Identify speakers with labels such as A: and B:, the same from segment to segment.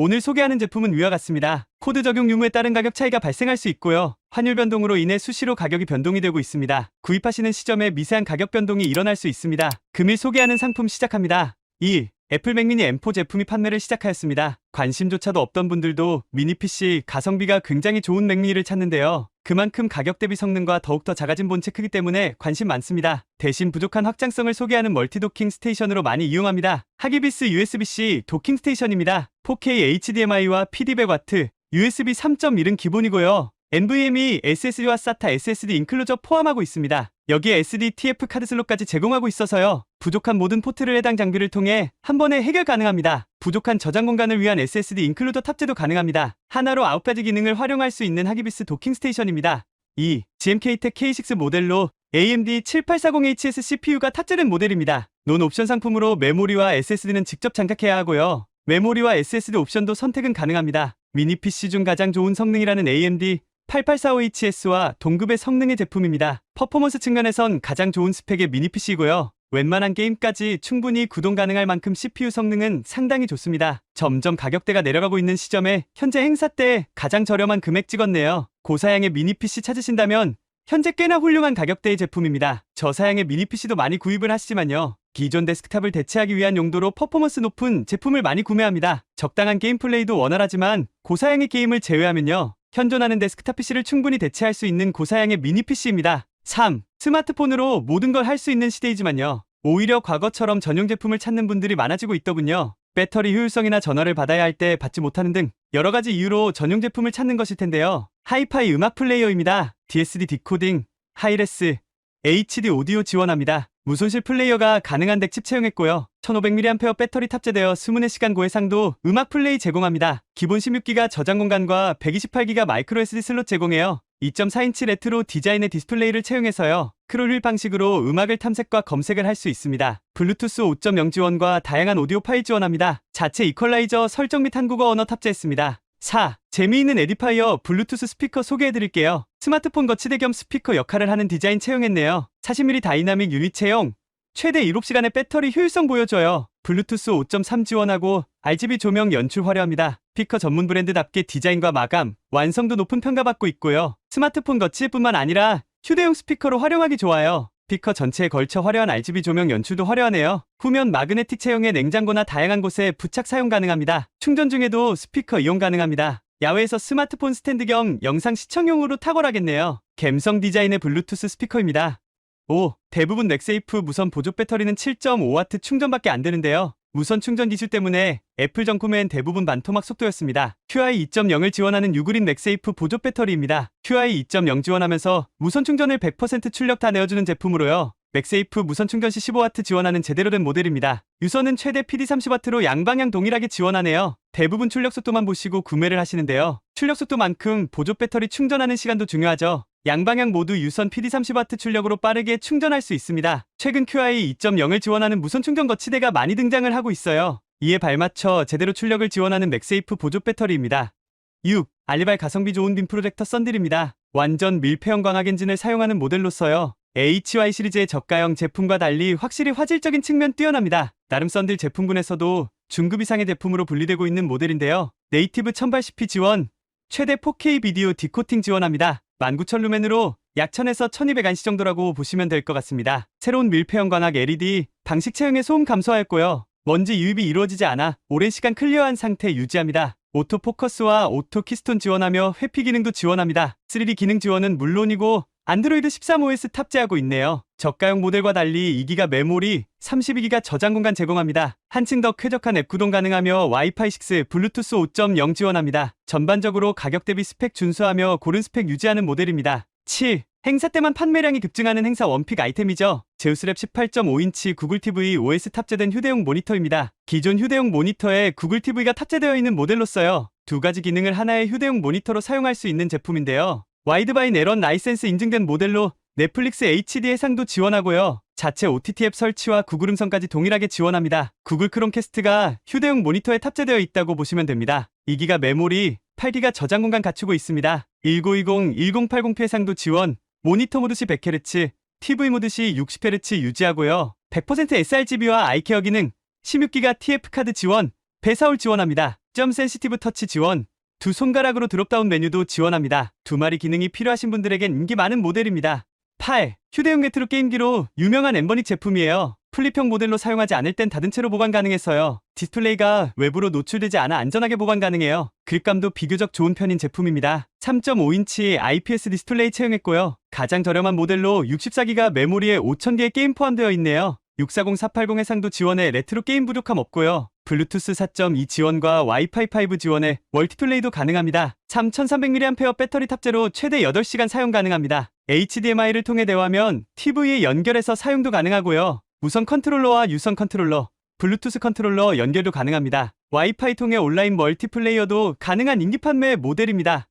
A: 오늘 소개하는 제품은 위와 같습니다. 코드 적용 유무에 따른 가격 차이가 발생할 수 있고요. 환율 변동으로 인해 수시로 가격이 변동이 되고 있습니다. 구입하시는 시점에 미세한 가격 변동이 일어날 수 있습니다. 금일 소개하는 상품 시작합니다. 1. 애플 맥미니 M4 제품이 판매를 시작하였습니다. 관심조차도 없던 분들도 미니 PC 가성비가 굉장히 좋은 맥미니를 찾는데요. 그만큼 가격 대비 성능과 더욱더 작아진 본체 크기 때문에 관심 많습니다. 대신 부족한 확장성을 소개하는 멀티 도킹 스테이션으로 많이 이용합니다. 하기비스 USB-C 도킹 스테이션입니다. 4K HDMI와 PD100W, USB 3.1은 기본이고요. NVMe SSD와 SATA SSD 인클루저 포함하고 있습니다. 여기에 SD TF 카드 슬롯까지 제공하고 있어서요. 부족한 모든 포트를 해당 장비를 통해 한 번에 해결 가능합니다. 부족한 저장 공간을 위한 SSD 인클루더 탑재도 가능합니다. 하나로 9가지 기능을 활용할 수 있는 하기비스 도킹 스테이션입니다. 2. GMK-텍 K6 모델로 AMD 7840HS CPU가 탑재된 모델입니다. 논 옵션 상품으로 메모리와 SSD는 직접 장착해야 하고요. 메모리와 SSD 옵션도 선택은 가능합니다. 미니 PC 중 가장 좋은 성능이라는 AMD 8845HS와 동급의 성능의 제품입니다. 퍼포먼스 측면에선 가장 좋은 스펙의 미니 PC이고요. 웬만한 게임까지 충분히 구동 가능할 만큼 CPU 성능은 상당히 좋습니다. 점점 가격대가 내려가고 있는 시점에 현재 행사 때 가장 저렴한 금액 찍었네요. 고사양의 미니 PC 찾으신다면 현재 꽤나 훌륭한 가격대의 제품입니다. 저사양의 미니 PC도 많이 구입을 하시지만요. 기존 데스크탑을 대체하기 위한 용도로 퍼포먼스 높은 제품을 많이 구매합니다. 적당한 게임 플레이도 원활하지만 고사양의 게임을 제외하면요. 현존하는 데스크탑 PC를 충분히 대체할 수 있는 고사양의 미니 PC입니다. 3. 스마트폰으로 모든 걸 할 수 있는 시대이지만요. 오히려 과거처럼 전용 제품을 찾는 분들이 많아지고 있더군요. 배터리 효율성이나 전화를 받아야 할 때 받지 못하는 등 여러 가지 이유로 전용 제품을 찾는 것일 텐데요. 하이파이 음악 플레이어입니다. DSD 디코딩, 하이레스, HD 오디오 지원합니다. 무손실 플레이어가 가능한 덱 칩 채용했고요. 1500mAh 배터리 탑재되어 24시간 고해상도 음악 플레이 제공합니다. 기본 16기가 저장 공간과 128기가 마이크로 SD 슬롯 제공해요. 2.4인치 레트로 디자인의 디스플레이를 채용해서요. 크롤 방식으로 음악을 탐색과 검색을 할 수 있습니다. 블루투스 5.0 지원과 다양한 오디오 파일 지원합니다. 자체 이퀄라이저 설정 및 한국어 언어 탑재했습니다. 4. 재미있는 에디파이어 블루투스 스피커 소개해드릴게요. 스마트폰 거치대 겸 스피커 역할을 하는 디자인 채용했네요. 40mm 다이나믹 유닛 채용. 최대 7시간의 배터리 효율성 보여줘요. 블루투스 5.3 지원하고 RGB 조명 연출 화려합니다. 스피커 전문 브랜드답게 디자인과 마감, 완성도 높은 평가받고 있고요. 스마트폰 거치뿐만 아니라 휴대용 스피커로 활용하기 좋아요. 스피커 전체에 걸쳐 화려한 RGB 조명 연출도 화려하네요. 후면 마그네틱 체형의 냉장고나 다양한 곳에 부착 사용 가능합니다. 충전 중에도 스피커 이용 가능합니다. 야외에서 스마트폰 스탠드 겸 영상 시청용으로 탁월하겠네요. 갬성 디자인의 블루투스 스피커입니다. 5. 대부분 넥세이프 무선 보조 배터리는 7.5W 충전밖에 안 되는데요. 무선 충전 기술 때문에 애플 정품엔 대부분 반토막 속도였습니다. QI 2.0을 지원하는 유그린 넥세이프 보조 배터리입니다. QI 2.0 지원하면서 무선 충전을 100% 출력 다 내어주는 제품으로요. 맥세이프 무선 충전 시 15W 지원하는 제대로 된 모델입니다. 유선은 최대 PD 30W로 양방향 동일하게 지원하네요. 대부분 출력 속도만 보시고 구매를 하시는데요. 출력 속도만큼 보조 배터리 충전하는 시간도 중요하죠. 양방향 모두 유선 PD 30W 출력으로 빠르게 충전할 수 있습니다. 최근 QI 2.0을 지원하는 무선 충전 거치대가 많이 등장을 하고 있어요. 이에 발맞춰 제대로 출력을 지원하는 맥세이프 보조 배터리입니다. 6. 알리발 가성비 좋은 빔 프로젝터 썬들입니다. 완전 밀폐형 광학 엔진을 사용하는 모델로서요. HY 시리즈의 저가형 제품과 달리 확실히 화질적인 측면 뛰어납니다. 나름 썬들 제품군에서도 중급 이상의 제품으로 분리되고 있는 모델인데요. 네이티브 1080p 지원, 최대 4K 비디오 디코팅 지원합니다. 19,000 루멘으로 약 1000에서 1200안시 정도라고 보시면 될 것 같습니다. 새로운 밀폐형 광학 LED, 방식 체형의 소음 감소하였고요. 먼지 유입이 이루어지지 않아 오랜 시간 클리어한 상태 유지합니다. 오토 포커스와 오토 키스톤 지원하며 회피 기능도 지원합니다. 3D 기능 지원은 물론이고 안드로이드 13OS 탑재하고 있네요. 저가형 모델과 달리 2기가 메모리, 32기가 저장 공간 제공합니다. 한층 더 쾌적한 앱 구동 가능하며 와이파이 6, 블루투스 5.0 지원합니다. 전반적으로 가격 대비 스펙 준수하며 고른 스펙 유지하는 모델입니다. 7. 행사 때만 판매량이 급증하는 행사 원픽 아이템이죠. 제우스랩 18.5인치 구글 TV OS 탑재된 휴대용 모니터입니다. 기존 휴대용 모니터에 구글 TV가 탑재되어 있는 모델로서요. 두 가지 기능을 하나의 휴대용 모니터로 사용할 수 있는 제품인데요. 와이드바인 에런 라이센스 인증된 모델로 넷플릭스 HD 해상도 지원하고요. 자체 OTT 앱 설치와 구글 음성까지 동일하게 지원합니다. 구글 크롬캐스트가 휴대용 모니터에 탑재되어 있다고 보시면 됩니다. 2기가 메모리, 8기가 저장 공간 갖추고 있습니다. 1920, 1080p 해상도 지원, 모니터 모드 시 100Hz, TV 모드 시 60Hz 유지하고요. 100% sRGB와 아이케어 기능, 16기가 TF 카드 지원, 배사올 지원합니다. 6점 센시티브 터치 지원, 두 손가락으로 드롭다운 메뉴도 지원합니다. 두 마리 기능이 필요하신 분들에겐 인기 많은 모델입니다. 8. 휴대용 레트로 게임기로 유명한 엠버닉 제품이에요. 플립형 모델로 사용하지 않을 땐 닫은 채로 보관 가능해서요. 디스플레이가 외부로 노출되지 않아 안전하게 보관 가능해요. 그립감도 비교적 좋은 편인 제품입니다. 3.5인치 IPS 디스플레이 채용했고요. 가장 저렴한 모델로 64기가 메모리에 5000개의 게임 포함되어 있네요. 640-480 해상도 지원에 레트로 게임 부족함 없고요. 블루투스 4.2 지원과 와이파이 5 지원에 멀티플레이도 가능합니다. 3300mAh 배터리 탑재로 최대 8시간 사용 가능합니다. HDMI를 통해 대화면 TV에 연결해서 사용도 가능하고요. 무선 컨트롤러와 유선 컨트롤러, 블루투스 컨트롤러 연결도 가능합니다. 와이파이 통해 온라인 멀티플레이어도 가능한 인기 판매 모델입니다.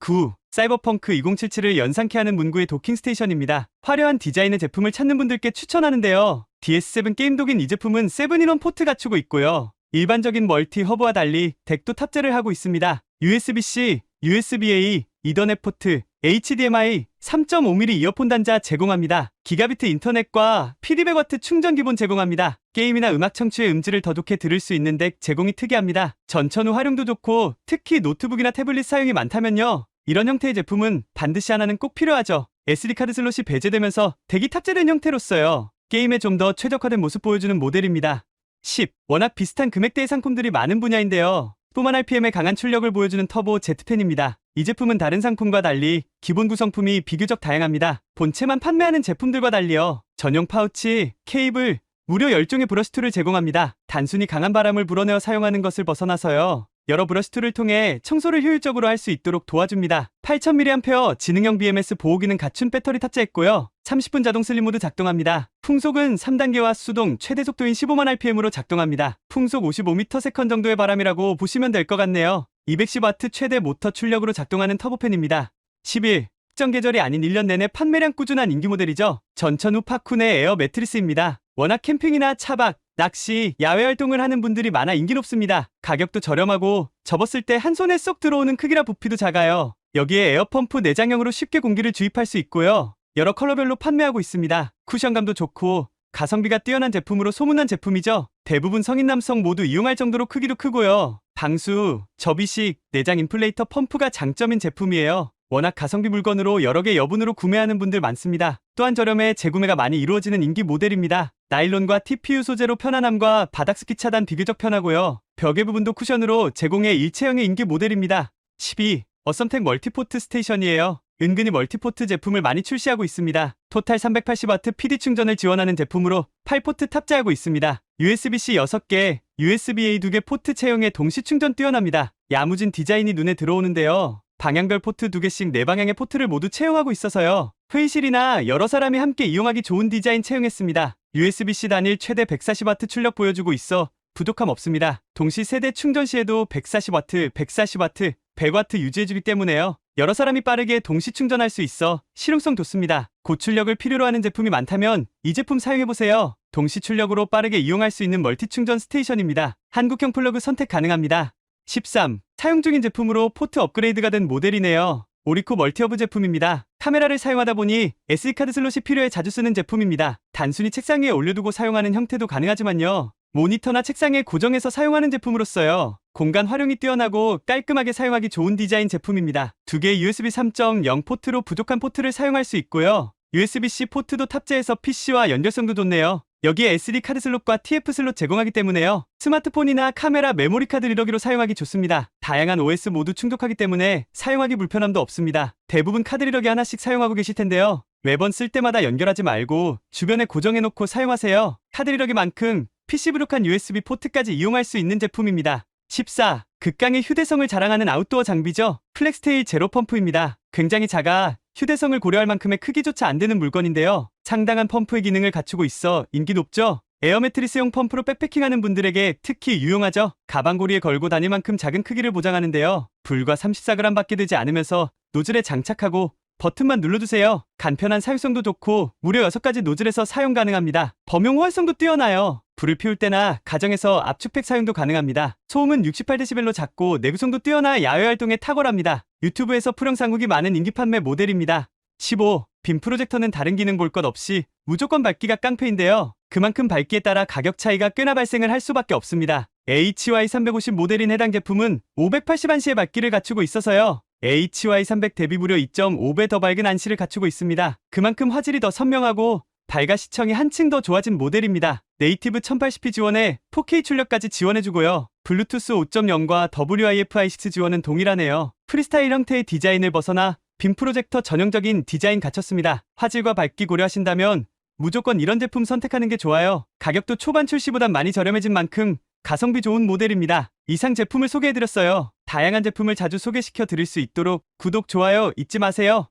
A: 9. 사이버펑크 2077을 연상케 하는 문구의 도킹 스테이션입니다. 화려한 디자인의 제품을 찾는 분들께 추천하는데요. DS7 게임 독인 이 제품은 7인원 포트 갖추고 있고요. 일반적인 멀티 허브와 달리 덱도 탑재를 하고 있습니다. USB-C, USB-A, 이더넷 포트, HDMI, 3.5mm 이어폰 단자 제공합니다. 기가비트 인터넷과 PD100W 충전 기본 제공합니다. 게임이나 음악 청취의 음질을 더 좋게 들을 수 있는 덱 제공이 특이합니다. 전천 후 활용도 좋고 특히 노트북이나 태블릿 사용이 많다면요. 이런 형태의 제품은 반드시 하나는 꼭 필요하죠. SD카드 슬롯이 배제되면서 덱이 탑재된 형태로서요. 게임에 좀 더 최적화된 모습 보여주는 모델입니다. 10. 워낙 비슷한 금액대의 상품들이 많은 분야인데요. 또만 RPM의 강한 출력을 보여주는 터보 Z펜입니다. 이 제품은 다른 상품과 달리 기본 구성품이 비교적 다양합니다. 본체만 판매하는 제품들과 달리요. 전용 파우치, 케이블, 무려 10종의 브러쉬 툴을 제공합니다. 단순히 강한 바람을 불어내어 사용하는 것을 벗어나서요. 여러 브러쉬 툴을 통해 청소를 효율적으로 할 수 있도록 도와줍니다. 8000mAh 지능형 BMS 보호기능 갖춘 배터리 탑재했고요. 30분 자동 슬림 모드 작동합니다. 풍속은 3단계와 수동 최대 속도인 15만 rpm으로 작동합니다. 풍속 55m/s 정도의 바람이라고 보시면 될 것 같네요. 210W 최대 모터 출력으로 작동하는 터보팬입니다. 11. 특정 계절이 아닌 1년 내내 판매량 꾸준한 인기 모델이죠. 전천후 파쿤의 에어 매트리스입니다. 워낙 캠핑이나 차박, 낚시, 야외 활동을 하는 분들이 많아 인기 높습니다. 가격도 저렴하고 접었을 때 한 손에 쏙 들어오는 크기라 부피도 작아요. 여기에 에어펌프 내장형으로 쉽게 공기를 주입할 수 있고요. 여러 컬러별로 판매하고 있습니다. 쿠션감도 좋고 가성비가 뛰어난 제품으로 소문난 제품이죠. 대부분 성인 남성 모두 이용할 정도로 크기도 크고요. 방수, 접이식, 내장 인플레이터 펌프가 장점인 제품이에요. 워낙 가성비 물건으로 여러 개 여분으로 구매하는 분들 많습니다. 또한 저렴해 재구매가 많이 이루어지는 인기 모델입니다. 나일론과 TPU 소재로 편안함과 바닥 스키 차단 비교적 편하고요. 벽의 부분도 쿠션으로 제공해 일체형의 인기 모델입니다. 12. 어썸텍 멀티포트 스테이션이에요. 은근히 멀티포트 제품을 많이 출시하고 있습니다. 토탈 380W PD 충전을 지원하는 제품으로 8포트 탑재하고 있습니다. USB-C 6개, USB-A 2개 포트 채용에 동시 충전 뛰어납니다. 야무진 디자인이 눈에 들어오는데요. 방향별 포트 2개씩 4방향의 포트를 모두 채용하고 있어서요. 회의실이나 여러 사람이 함께 이용하기 좋은 디자인 채용했습니다. USB-C 단일 최대 140W 출력 보여주고 있어 부족함 없습니다. 동시 세대 충전 시에도 140W, 140W, 100W 유지해주기 때문에요. 여러 사람이 빠르게 동시 충전할 수 있어 실용성 좋습니다. 고출력을 필요로 하는 제품이 많다면 이 제품 사용해보세요. 동시 출력으로 빠르게 이용할 수 있는 멀티 충전 스테이션입니다. 한국형 플러그 선택 가능합니다. 13. 사용 중인 제품으로 포트 업그레이드가 된 모델이네요. 오리코 멀티허브 제품입니다. 카메라를 사용하다 보니 SD카드 슬롯이 필요해 자주 쓰는 제품입니다. 단순히 책상 위에 올려두고 사용하는 형태도 가능하지만요. 모니터나 책상에 고정해서 사용하는 제품으로서요. 공간 활용이 뛰어나고 깔끔하게 사용하기 좋은 디자인 제품입니다. 두 개의 USB 3.0 포트로 부족한 포트를 사용할 수 있고요. USB-C 포트도 탑재해서 PC와 연결성도 좋네요. 여기에 SD 카드 슬롯과 TF 슬롯 제공하기 때문에요. 스마트폰이나 카메라 메모리 카드 리더기로 사용하기 좋습니다. 다양한 OS 모두 충족하기 때문에 사용하기 불편함도 없습니다. 대부분 카드 리더기 하나씩 사용하고 계실 텐데요. 매번 쓸 때마다 연결하지 말고 주변에 고정해놓고 사용하세요. 카드 리더기만큼 PC 부족한 USB 포트까지 이용할 수 있는 제품입니다. 14. 극강의 휴대성을 자랑하는 아웃도어 장비죠. 플렉스테일 제로 펌프입니다. 굉장히 작아 휴대성을 고려할 만큼의 크기조차 안 되는 물건인데요. 상당한 펌프의 기능을 갖추고 있어 인기 높죠. 에어 매트리스용 펌프로 백패킹하는 분들에게 특히 유용하죠. 가방고리에 걸고 다닐 만큼 작은 크기를 보장하는데요. 불과 34g밖에 되지 않으면서 노즐에 장착하고 버튼만 눌러주세요. 간편한 사용성도 좋고 무려 6가지 노즐에서 사용 가능합니다. 범용 호환성도 뛰어나요. 불을 피울 때나 가정에서 압축팩 사용도 가능합니다. 소음은 68dB로 작고 내구성도 뛰어나 야외 활동에 탁월합니다. 유튜브에서 풀영상 후기 많은 인기 판매 모델입니다. 15. 빔 프로젝터는 다른 기능 볼 것 없이 무조건 밝기가 깡패인데요. 그만큼 밝기에 따라 가격 차이가 꽤나 발생을 할 수밖에 없습니다. HY350 모델인 해당 제품은 580안시의 밝기를 갖추고 있어서요. HY300 대비 무려 2.5배 더 밝은 안시를 갖추고 있습니다. 그만큼 화질이 더 선명하고 밝아 시청이 한층 더 좋아진 모델입니다. 네이티브 1080p 지원에 4K 출력까지 지원해주고요. 블루투스 5.0과 WIF-I6 지원은 동일하네요. 프리스타일 형태의 디자인을 벗어나 빔 프로젝터 전형적인 디자인 갖췄습니다. 화질과 밝기 고려하신다면 무조건 이런 제품 선택하는 게 좋아요. 가격도 초반 출시보단 많이 저렴해진 만큼 가성비 좋은 모델입니다. 이상 제품을 소개해드렸어요. 다양한 제품을 자주 소개시켜 드릴 수 있도록 구독, 좋아요 잊지 마세요.